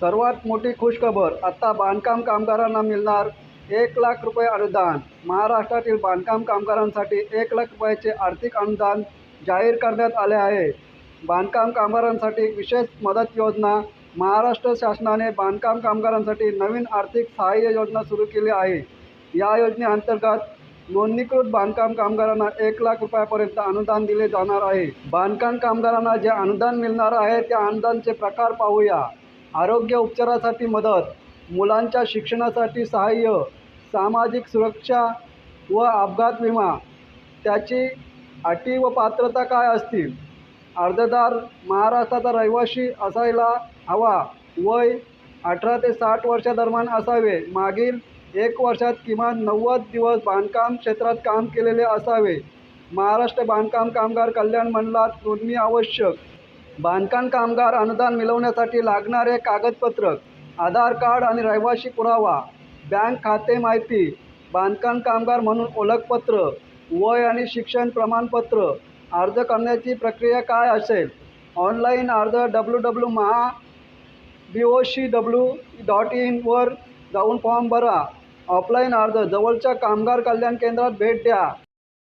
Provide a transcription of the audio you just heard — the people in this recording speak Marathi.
सर्वात मोठी खुशखबर आत्ता बांधकाम कामगारांना मिळणार एक लाख रुपये अनुदान. महाराष्ट्रातील बांधकाम कामगारांसाठी एक लाख रुपयाचे आर्थिक अनुदान जाहीर करण्यात आले आहे. बांधकाम कामगारांसाठी विशेष मदत योजना. महाराष्ट्र शासनाने बांधकाम कामगारांसाठी नवीन आर्थिक सहाय्य योजना सुरू केली आहे. या योजनेअंतर्गत नोंदणीकृत बांधकाम कामगारांना एक लाख रुपयापर्यंत अनुदान दिले जाणार आहे. बांधकाम कामगारांना जे अनुदान मिळणार आहे त्या अनुदानचे प्रकार पाहूया. आरोग्य उपचारासाठी मदत मुलांच्या शिक्षणासाठी सहाय्य सामाजिक सुरक्षा व अपघात विमा त्याची अटी व पात्रता काय असतील? अर्जदार महाराष्ट्राचा रहिवासी असायला हवा. वय अठरा ते साठ वर्षादरम्यान असावे. मागील एक वर्षात किमान नव्वद दिवस बांधकाम क्षेत्रात काम केलेले असावे. महाराष्ट्र बांधकाम कामगार कल्याण मंडळात नोंदणी आवश्यक. बांधकाम कामगार अनुदान मिळवण्यासाठी लागणारे कागदपत्र आधार कार्ड आणि रहिवासी पुरावा बँक खाते माहिती बांधकाम कामगार म्हणून ओळखपत्र वय आणि शिक्षण प्रमाणपत्र अर्ज करण्याची प्रक्रिया काय असेल? ऑनलाईन अर्ज W W Maha B O C W dot इनवर जाऊन फॉर्म भरा. ऑफलाईन अर्ज जवळच्या कामगार कल्याण केंद्रात भेट द्या.